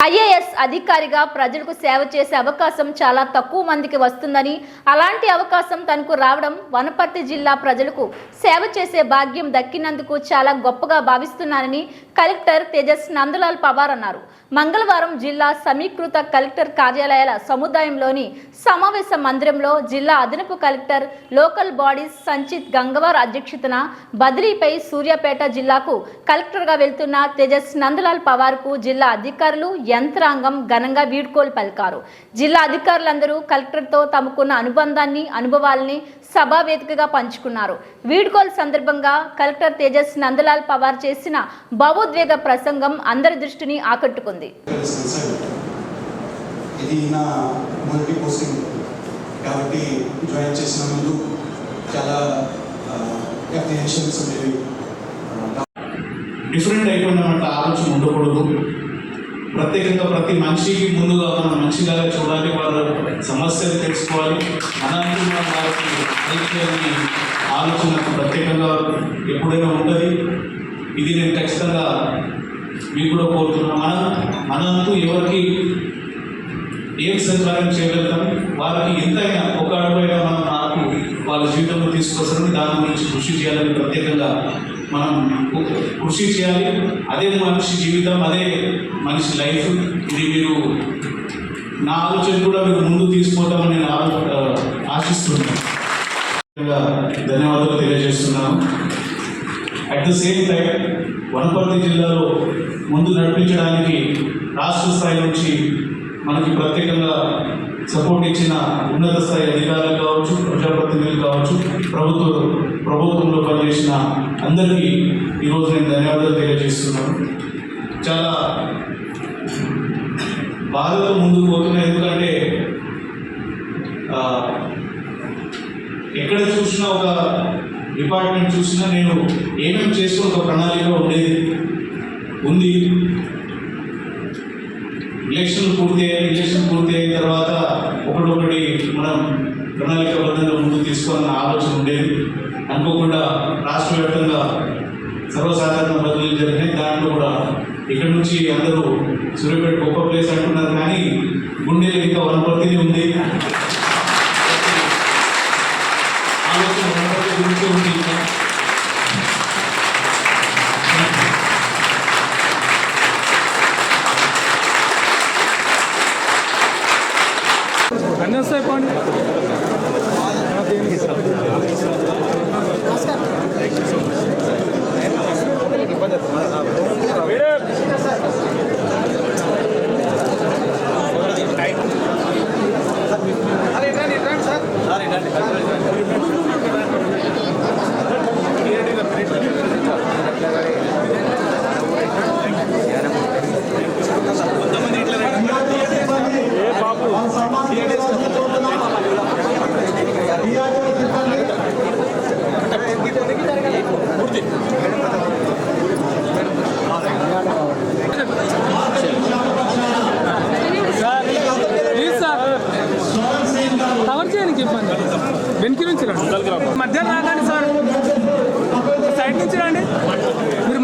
IAS అధికారిగా ప్రజలకు సేవ చేసే అవకాశం చాలా తక్కువ మందికి వస్తుందని అలాంటి అవకాశం తనకు రావడం వనపర్తి జిల్లా ప్రజలకు సేవ చేసే భాగ్యం దక్కినందుకు చాలా గొప్పగా భావిస్తున్నానని కలెక్టర్ తేజస్ నందలాల్ పవార్ అన్నారు. మంగళవారం జిల్లా సమీకృత కలెక్టర్ కార్యాలయాల సముదాయంలోని సమావేశ మందిరంలో జిల్లా అదనపు collector local bodies Sanchit Gangwar అధ్యక్షతన బదిలీపై సూర్యాపేట జిల్లాకు కలెక్టర్గా వెళ్తున్న తేజస్ నందలాల్ పవార్కు జిల్లా అధికారులు యంత్రాంగం ఘనంగా వీడ్కోలు పలికారు. జిల్లా అధికారులందరూ కలెక్టర్తో తమకున్న అనుబంధాన్ని అనుభవాల్ని సభా వేదికగా పంచుకున్నారు. వీడ్కోలు సందర్భంగా కలెక్టర్ తేజస్ నందలాల్ పవార్ చేసిన భావోద్వేగ ప్రసంగం అందరి దృష్టిని ఆకట్టుకుంది. is concerned. ఇది నా మొదటి పోస్టింగ్. కాబట్టి జాయిన్ చేసిన ముందు చాలా అప్రిహెన్షన్స్ ఉండేవి. డిఫరెంట్ అయిపోయినటువంటి ఆలోచన ఉండకూడదు. ప్రత్యేకంగా ప్రతి మనిషికి ముందుగా మనం మంచిగా చూడాలి వాళ్ళ సమస్యలు తెలుసుకోవాలి. మన వారికి ఆలోచన ప్రత్యేకంగా ఎప్పుడైనా ఉంటుంది. ఇది నేను ఖచ్చితంగా మీకు కూడా కోరుతున్నాను మన మనంతు ఎవరికి ఏం సహకారం చేయగలుగుతాం వారికి ఎంతైనా ఒక అడుగైనా మనం నాకు వాళ్ళ జీవితంలో తీసుకొస్తారని దాని గురించి కృషి చేయాలని ప్రత్యేకంగా మనం కృషి చేయాలి. అదే మనిషి జీవితం అదే మనిషి లైఫ్. ఇది మీరు నా ఆలోచన కూడా మీరు ముందు తీసుకోవటం నేను ఆలో- ఆశిస్తున్నాను. ధన్యవాదాలు తెలియజేస్తున్నాను. At the same time Wanaparthy జిల్లాలో ముందు నడిపించడానికి రాష్ట్ర స్థాయి నుంచి మనకి ప్రత్యేకంగా సపోర్ట్ ఇచ్చిన ఉన్నత స్థాయి అధికారులు కావచ్చు ప్రజాప్రతినిధులు కావచ్చు ప్రభుత్వ ప్రభుత్వంలో పనిచేసిన అందరికీ ఈరోజు నేను ధన్యవాదాలు తెలియజేస్తున్నాను. చాలా బాధతో ముందుకు పోతున్నా ఎందుకంటే ఎక్కడ చూసినా ఒక డిపార్ట్మెంట్ చూసినా నేను ఏమేమి చేసుకుని ఒక ప్రణాళిక ఉండేది ఉంది. ఎలక్షన్ పూర్తి అయ్యాయి ఎలక్షన్ పూర్తి అయిన తర్వాత ఒకటొకటి మనం ప్రణాళికబద్ధంగా ముందు తీసుకోవాలన్న ఆలోచన ఉండేది. అనుకోకుండా రాష్ట్ర వ్యాప్తంగా సర్వసాధారణ బదిలీలు జరిగినాయి. దాంట్లో కూడా ఇక్కడ నుంచి అందరూ సూర్యపేట గొప్ప ప్లేస్ అంటున్నారు కానీ గుండెలు ఇంకా వనపర్తిని ఉంది.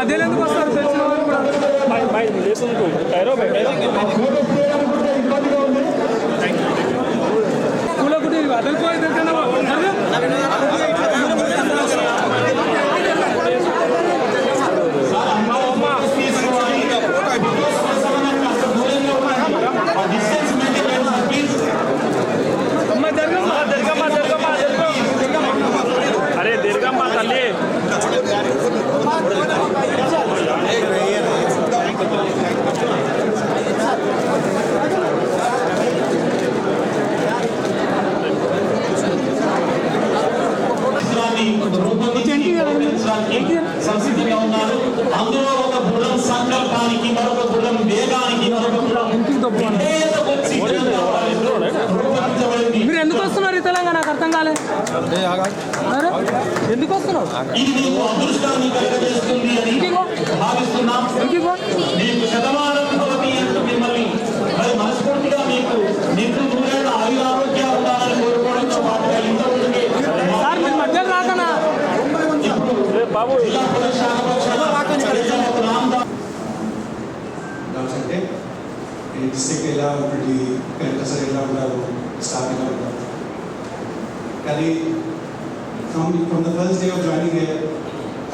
మధ్యలో ఎందుకు వస్తారు తెలిసిన వాళ్ళు కూడా మీరు ఎందుకు వస్తున్నారు ఈ తెలంగాణ? నాకు అర్థం కాలే. అరే ఎందుకు వస్తున్నావు ఇది ఎలా ఉంటుంది కలెక్టర్ సార్ ఎలా ఉంటారు స్టాఫ్ ఎలా ఉంటారు కానీ from from the first day of joining here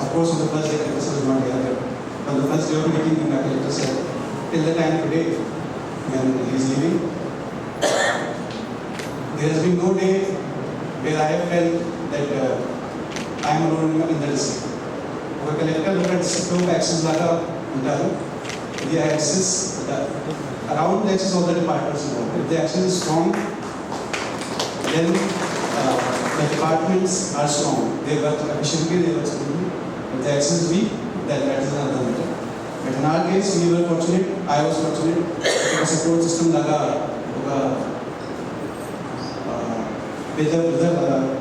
of course on the first day collector sir was not here but from the first day of meeting with the collector sir till the time today when he is leaving there has been no day where I have felt that uh, I am alone in the district. ఒక collector ఒక డిస్ట్రిక్ట్లో access లాగా ఉంటారు ఇది around the axis of the department more. If the axis is strong, then uh, the departments are strong. They work efficiently, they work smoothly. If the axis is weak, then that is another matter. But in our case, we were fortunate, I was fortunate, the support system लगा होगा better, better, लगा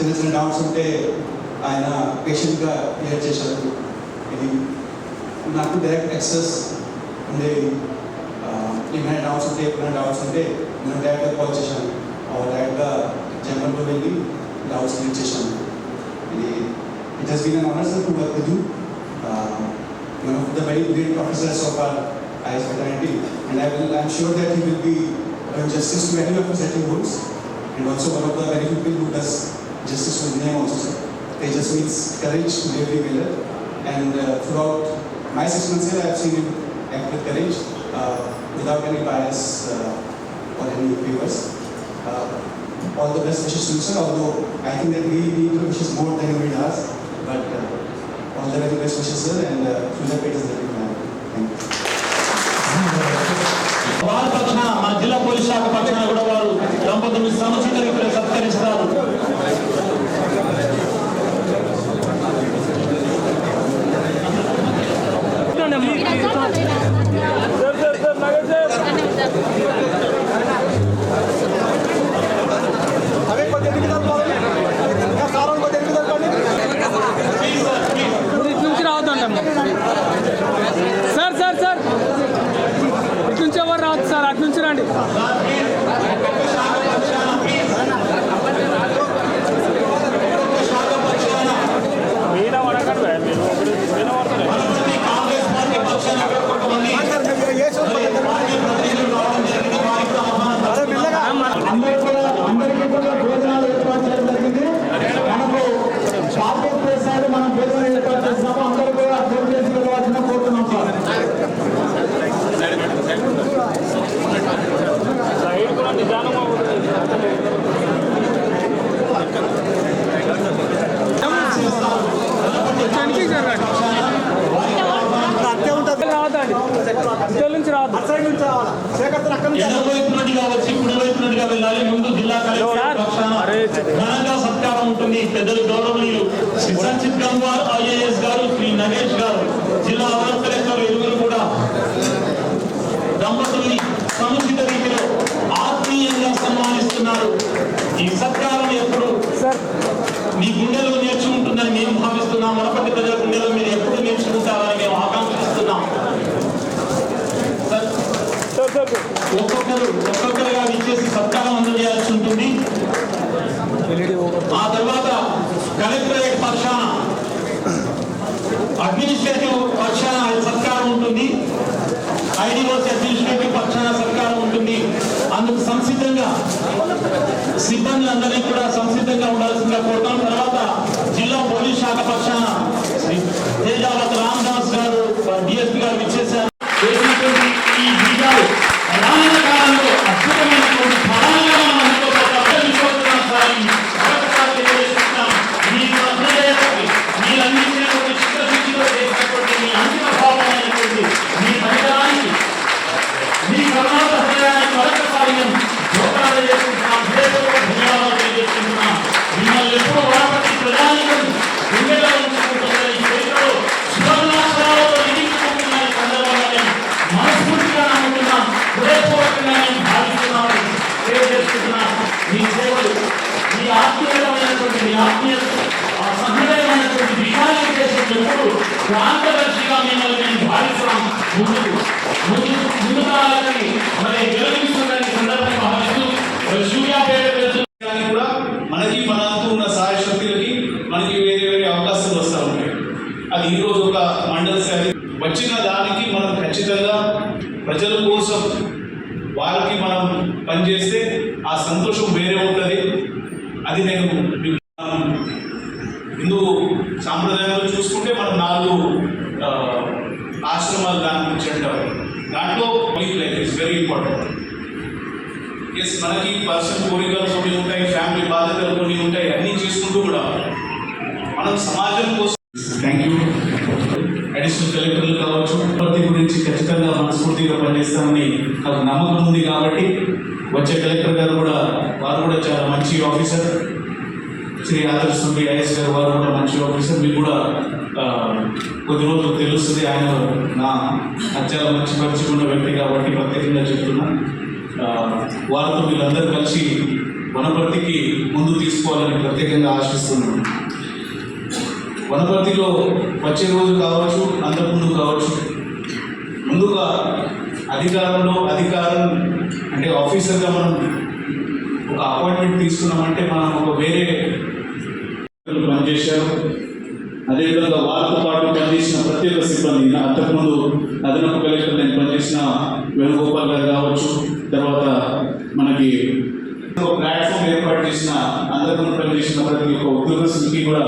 చిన్న చిన్న doubts ఉంటే ఆయన పేషెంట్గా clear చేశారు. ఇది నాకు డైరెక్ట్ యాక్సెస్ ఉండేది. ఏమైనా డౌట్స్ ఉంటే ఎప్పుడైనా డౌట్స్ ఉంటే నేను డైరెక్ట్గా కాల్ చేశాను. డైరెక్ట్గా జనరల్లో వెళ్ళి డౌట్స్ క్లియర్ చేశాను. ఇది it has been an honour sir to work with you one of the very great professors of our IAS fraternity and I will I'm sure that he will be justice to any of his at and also one of the very few people who does justice with name also. They just means courage, bravery, valor. And uh, throughout my six months here, I have seen him act with courage, uh, without any bias uh, or any favors. Uh, all the best wishes to sir, although I think that we need to wishes more than we does. But uh, all the very best wishes, sir, and uh, through the can. Thank you. Grazie a tutti. నుంచి నుండిగా వెళ్ళాలి. ముందు జిల్లా ఘనంగా సత్కారం ఉంటుంది. పెద్దలు గౌరవనీయులు Shri Sanchit Gangwar IAS గారు శ్రీ నగేష్ గారు జిల్లా అదనపు కలెక్టర్ ఇరువురు కూడా దంపతుల్ని సముచిత రీతిలో ఆత్మీయంగా సన్మానిస్తున్నారు. ఈ సత్కారం ఎప్పుడు మీ గుండెలో Otokolu సహృదయమైనటువంటి విషయాన్ని చేసేటప్పుడు ప్రాంతదర్శిగా మిమ్మల్ని నేను భావిస్తున్నాం ముందుకు ముందు ముందు కావాలని మరి వెలుగుతుందని సందర్భం భావిస్తూ సూర్యాపేట కూడా మనకి మనకు ఉన్న సహాయ శక్తులకి మనకి వేరే వేరే అవకాశాలు వస్తూ ఉంటాయి అది ఈరోజు ఒక మండల స్థాయి. వచ్చిన దానికి మనం ఖచ్చితంగా ప్రజల కోసం వారికి మనం పనిచేస్తే ఆ సంతోషం వేరే ఉంటుంది. అది నేను చూసుకుంటే మనం నాలుగు ఆశ్రమాలు దాని గురించి అంటారు దాంట్లో life is very important as మనకి పర్సనల్ కోరికలు కొన్ని ఉంటాయి ఫ్యామిలీ బాధ్యతలు కొన్ని ఉంటాయి అన్నీ చేసుకుంటూ కూడా మనం సమాజం కోసం థ్యాంక్ యూ అడిషనల్ కలెక్టర్లు కావచ్చు ప్రతి గురించి ఖచ్చితంగా మనస్ఫూర్తిగా పనిచేస్తామని నాకు నమ్మకం ఉంది కాబట్టి వచ్చే కలెక్టర్ గారు కూడా వారు కూడా చాలా మంచి ఆఫీసర్ శ్రీ ఆదర్శ్ ఐఎస్ గారు వారు కూడా మంచి ఆఫీసర్ మీరు కూడా కొద్ది రోజులు తెలుస్తుంది. ఆయన నా అత్యాల చాలా మంచి పరిచయం వ్యక్తి కాబట్టి ప్రత్యేకంగా చెప్తున్నా. వారితో వీళ్ళందరూ కలిసి వనపర్తికి ముందు తీసుకోవాలని ప్రత్యేకంగా ఆశిస్తున్నాను. వనపర్తిలో వచ్చే రోజు కావచ్చు అంతకుముందు కావచ్చు ముందుగా అధికారంలో అధికారం అంటే ఆఫీసర్గా మనం ఒక అపాయింట్మెంట్ తీసుకున్నామంటే మనం ఒక వేరే పనిచేశారు అదేవిధంగా వారితో పాటు పనిచేసిన ప్రతి ఒక్క సిబ్బంది నా అంతకుముందు అదనపు కలెక్టర్ నేను పనిచేసిన వేణుగోపాల్ గారు కావచ్చు తర్వాత మనకి ప్లాట్ఫామ్ ఏర్పాటు చేసిన అంతకుముందు పనిచేసిన ప్రతి ఒక్క ఉద్యోగస్తులకి కూడా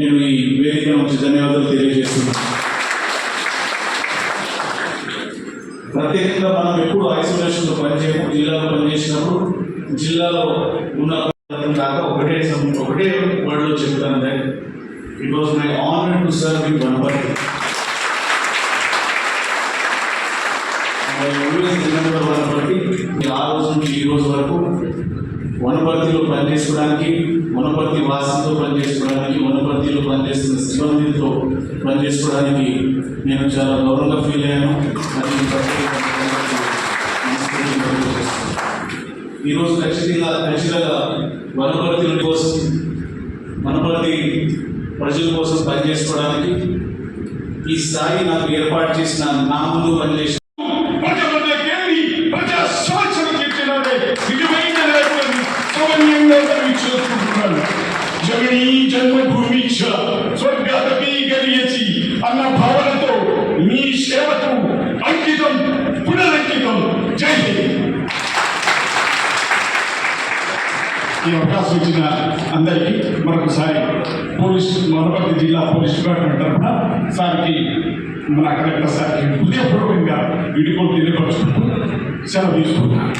నేను ఈ వేదిక నుంచి ధన్యవాదాలు తెలియజేస్తున్నాను. ప్రత్యేకంగా మనం ఎప్పుడు ఐసోలేషన్లో పనిచేయము జిల్లాలో పనిచేసినప్పుడు జిల్లాలో ఉన్న కాక ఒకటే ఒకటే వర్డ్లో చెప్తాను. It was my honour to I always remember Wanaparthy ఆ రోజు నుంచి ఈ రోజు వరకు వనపర్తిలో పనిచేసుకోవడానికి వనపర్తి వాసులతో పనిచేసుకోవడానికి వనపర్తిలో పనిచేస్తున్న సిబ్బందితో పనిచేసుకోవడానికి నేను చాలా గౌరవంగా ఫీల్ అయ్యాను. అది ఈరోజు ఖచ్చితంగా ఖచ్చితంగా వనపర్తి కోసం వనపర్తి ప్రజల కోసం పనిచేసుకోవడానికి ఈ స్థాయి నాకు ఏర్పాటు చేసిన నా పనిచేసిన ఈ అవకాశం ఇచ్చిన అందరికీ మరొకసారి పోలీస్ వనపర్తి జిల్లా పోలీస్ డిపార్ట్మెంట్ తరఫున సార్కి మన కలెక్టర్ సార్కి హృదయపూర్వకంగా వీడుకోలు తెలియపరుచుకుంటూ సెలవు తీసుకుంటున్నాను.